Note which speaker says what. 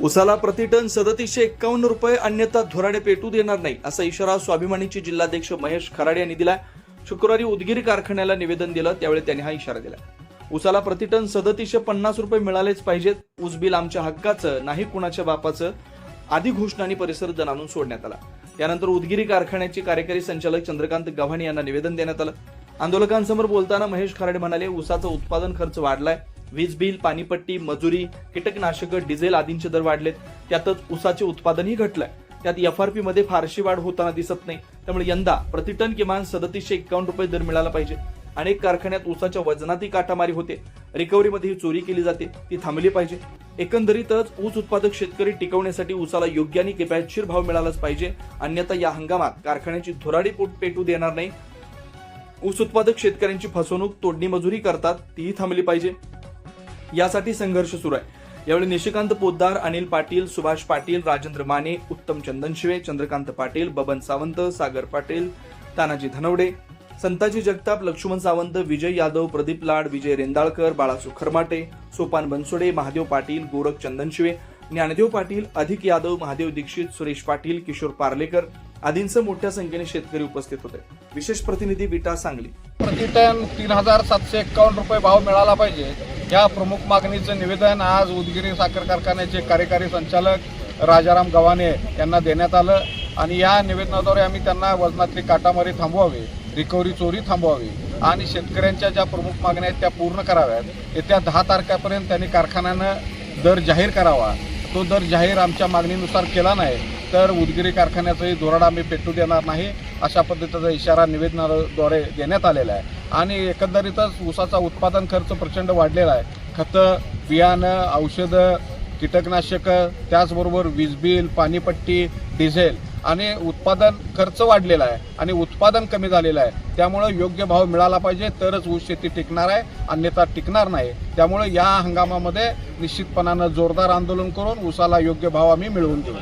Speaker 1: उसाला प्रतिटन सदतीसशे एक्कावन्न रुपये अन्यथा धुराडे पेटू देणार नाही असा इशारा स्वाभिमानीचे जिल्हाध्यक्ष महेश खराडे यांनी दिला शुक्रवारी उदगीर कारखान्याला निवेदन दिलं त्यावेळी त्यांनी हा इशारा दिला उसाला प्रतिटन सदतीसशे पन्नास रुपये मिळालेच पाहिजेत ऊस बिल आमच्या हक्काचं नाही कुणाच्या बापाचं आदी घोषणांनी परिसर दण सोडण्यात आला. त्यानंतर उदगिरी कारखान्याचे कार्यकारी संचालक चंद्रकांत गव्हाणे यांना निवेदन देण्यात आलं. आंदोलकांसमोर बोलताना महेश खराडे म्हणाले उसाचं उत्पादन खर्च वाढलाय वीज बिल पाणीपट्टी मजुरी कीटकनाशकं डिझेल आदींचे दर वाढलेत. त्यातच ऊसाचे उत्पादनही घटलंय. त्यात एफ आरमध्ये फारशी वाढ होताना दिसत नाही. त्यामुळे यंदा प्रतिटन किमान सदतीसशे एक्कावन्न रुपये दर मिळाला पाहिजे. अनेक कारखान्यात ऊसाच्या वजनातही काटामारी होते. रिकव्हरीमध्ये ही चोरी केली जाते. ती थांबली पाहिजे. एकंदरीतच ऊस उत्पादक शेतकरी टिकवण्यासाठी ऊसाला योग्य आणि किफायतशीर भाव मिळालाच पाहिजे. अन्यथा या हंगामात कारखान्याची धुराडी पोट पेटू देणार नाही. ऊस उत्पादक शेतकऱ्यांची फसवणूक तोडणी मजुरी करतात तीही थांबली पाहिजे. यासाठी संघर्ष सुरू आहे. यावेळी निशिकांत पोद्दार अनिल पाटील सुभाष पाटील राजेंद्र माने उत्तम चंदनशिवे चंद्रकांत पाटील बबन सावंत सागर पाटील तानाजी धनवडे संताजी जगताप लक्ष्मण सावंत विजय यादव प्रदीप लाड विजय रेंदाळकर बाळासू खरमाटे सोपान बनसोडे महादेव पाटील गोरख चंदनशिवे ज्ञानदेव पाटील अधिक यादव महादेव दीक्षित सुरेश पाटील किशोर पार्लेकर आदींसह मोठ्या संख्येने शेतकरी उपस्थित होते. विशेष प्रतिनिधी विटा सांगली.
Speaker 2: प्रतिटन तीन हजार सातशे एक्कावन्न रुपये भाव मिळाला पाहिजे. या प्रमुख मागणीचं निवेदन आज उदगिरी साखर कारखान्याचे कार्यकारी संचालक राजाराम गव्हाणे यांना देण्यात आलं. आणि या निवेदनाद्वारे आम्ही त्यांना वजनातली काटामारी थांबवावी रिकव्हरी चोरी थांबवावी आणि शेतकऱ्यांच्या ज्या प्रमुख मागण्या आहेत त्या पूर्ण कराव्यात. येत्या दहा तारखेपर्यंत त्यांनी कारखान्यानं दर जाहीर करावा. तो दर जाहीर आमच्या मागणीनुसार केला नाही तर उदगिरी कारखान्याचंही धोरण आम्ही पेटू देणार नाही अशा पद्धतीचा इशारा निवेदनाद्वारे देण्यात आलेला आहे. आणि एकंदरीतच ऊसाचा उत्पादन खर्च प्रचंड वाढलेला आहे. खतं बियाणं औषधं कीटकनाशकं त्याचबरोबर वीज बिल पाणीपट्टी डिझेल आणि उत्पादन खर्च वाढलेला आहे आणि उत्पादन कमी झालेलं आहे. त्यामुळं योग्य भाव मिळाला पाहिजे तरच ऊस शेती टिकणार आहे अन्यथा टिकणार नाही. त्यामुळे या हंगामामध्ये निश्चितपणानं जोरदार आंदोलन करून ऊसाला योग्य भाव आम्ही मिळवून देऊ.